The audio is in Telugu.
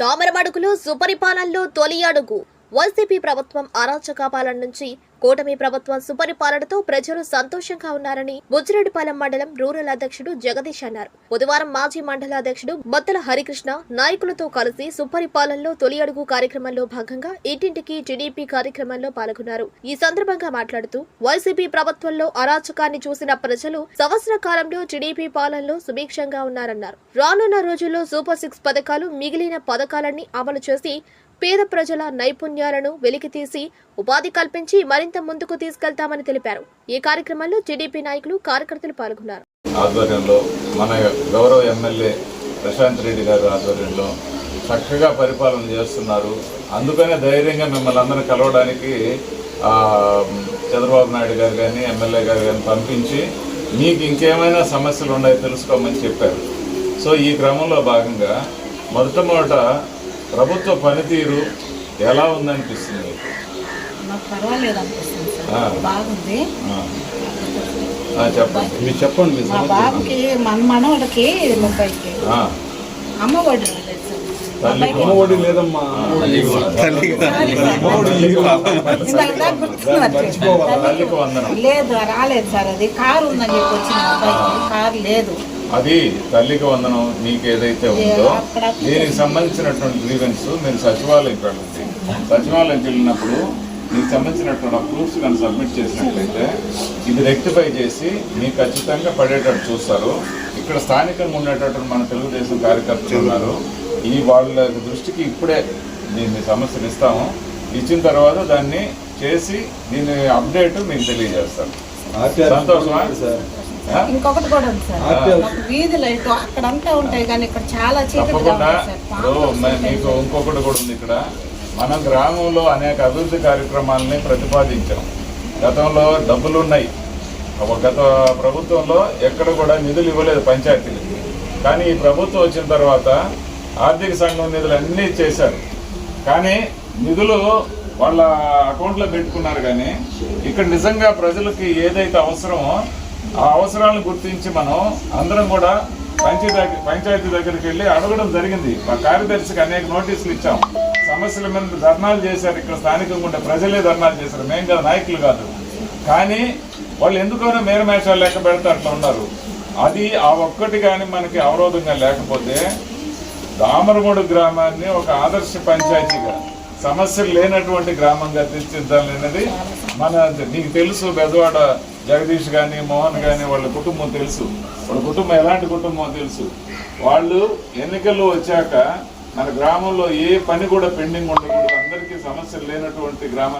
దామరమడుగులో సుపరిపాలనలో తొలి అడుగు. వైసీపీ ప్రభుత్వం అరాచక పాలన నుంచి కూటమి ప్రభుత్వం సుపరిపాలనతో ప్రజలు సంతోషంగా ఉన్నారని బుజ్జిరెడ్డిపాలెం మండలం రూరల్ అధ్యక్షుడు జగదీష్ అన్నారు. బుధవారం మాజీ మండల అధ్యక్షుడు బత్తల హరికృష్ణ నాయకులతో కలిసి సుపరిపాలనలో తొలి అడుగు కార్యక్రమంలో భాగంగా ఇంటింటికి టీడీపీ కార్యక్రమంలో పాల్గొన్నారు. ఈ సందర్భంగా మాట్లాడుతూ వైసీపీ ప్రభుత్వంలో అరాచకాన్ని చూసిన ప్రజలు సంవత్సర కాలంలో టీడీపీ పాలనలో సుభిక్షంగా ఉన్నారన్నారు. రానున్న రోజుల్లో సూపర్ సిక్స్ పథకాలు మిగిలిన పథకాలన్నీ అమలు చేసి పేద ప్రజల నైపుణ్యాలను వెలికితీసి ఉపాధి కల్పించి మరింత ముందుకు తీసుకెళ్తామని తెలిపారు. ఈ కార్యక్రమంలో టీడీపీ నాయకులు కార్యకర్తలు పాల్గొన్నారు. ఆధ్వర్యంలో మన గౌరవ ఎమ్మెల్యే ప్రశాంత్ రెడ్డి గారు ఆధ్వర్యంలో చక్కగా పరిపాలన చేస్తున్నారు. అందుకనే ధైర్యంగా మిమ్మల్ని అందరూ కలవడానికి చంద్రబాబు నాయుడు గారు కానీ ఎమ్మెల్యే గారు కానీ పంపించి మీకు ఇంకేమైనా సమస్యలు ఉన్నాయో తెలుసుకోమని చెప్పారు. సో ఈ క్రమంలో భాగంగా మొదటమొదట ప్రభుత్వ పనితీరు ఎలా ఉందనిపిస్తుంది చెప్పండి. మీరు చెప్పండి మీ. బాబుకి మన మనవడికి ముప్పైకి. ఆ, అమ్మ ఒడి ఒడి లేదమ్మా. లేదు. రాలేదు సార్. అది కారు ఉందని చెప్పి వచ్చిన కారు లేదు. అది తల్లికి వందనం మీకు ఏదైతే ఉందో దీనికి సంబంధించినటువంటి గ్రీవెన్స్ మీరు సచివాలయం వెళ్ళండి. సచివాలయం వెళ్ళినప్పుడు మీకు సంబంధించినటువంటి ప్రూఫ్స్ కానీ సబ్మిట్ చేసినట్లయితే ఇది రెక్టిఫై చేసి మీకు ఖచ్చితంగా పడేటట్టు చూస్తారు. ఇక్కడ స్థానికంగా ఉండేటటువంటి మన తెలుగుదేశం కార్యకర్తలు ఉన్నారు. ఈ వాళ్ళ దృష్టికి ఇప్పుడే దీన్ని సమస్యను ఇస్తాము. ఇచ్చిన తర్వాత దాన్ని చేసి దీని అప్డేట్ మీకు తెలియజేస్తాను. సంతోషమా? సార్? ఇంకొకటి కూడా ఉంది సార్. వీధి లైట్ అక్కడంతా ఉంటాయి కానీ ఇక్కడ చాలా చీకటిగా వస్తుంటాయి మీకు. ఇంకొకటి కూడా ఉంది ఇక్కడ. మన గ్రామంలో అనేక అభివృద్ధి కార్యక్రమాలని ప్రతిపాదించాం. గతంలో డబ్బులు ఉన్నాయి. ఒక గత ప్రభుత్వంలో ఎక్కడ కూడా నిధులు ఇవ్వలేదు పంచాయతీలకి కానీ ఈ ప్రభుత్వం వచ్చిన తర్వాత ఆర్థిక సంఘం నిధులు అన్నీ చేశారు. కానీ నిధులు వాళ్ళ అకౌంట్లో పెట్టుకున్నారు కానీ ఇక్కడ నిజంగా ప్రజలకి ఏదైతే అవసరమో ఆ అవసరాలను గుర్తించి మనం అందరం కూడా పంచాయతీ పంచాయతీ దగ్గరికి వెళ్ళి అడగడం జరిగింది. మా కార్యదర్శికి అనేక నోటీసులు ఇచ్చాం. సమస్యల మీద ధర్నాలు చేశారు. ఇక్కడ స్థానికంగా ఉండే ప్రజలే ధర్నాలు చేశారు. మేము కదా నాయకులు కాదు. కానీ వాళ్ళు ఎందుకనో మేరమేషాలు లెక్క పెడితే అట్లా ఉన్నారు. అది ఆ ఒక్కటి కానీ మనకి అవరోధంగా లేకపోతే దామరగూడు గ్రామాన్ని ఒక ఆదర్శ పంచాయతీగా సమస్యలు లేనటువంటి గ్రామంగా తీర్చిద్దాలనేది మన నీకు తెలుసు బెదవాడ జగదీష్ కానీ మోహన్ కానీ వాళ్ళ కుటుంబం తెలుసు. వాళ్ళ కుటుంబం ఎలాంటి కుటుంబం తెలుసు. వాళ్ళు ఎన్నికలు వచ్చాక మన గ్రామంలో ఏ పని కూడా పెండింగ్ ఉండకూడదు. అందరికీ సమస్యలు లేనటువంటి గ్రామం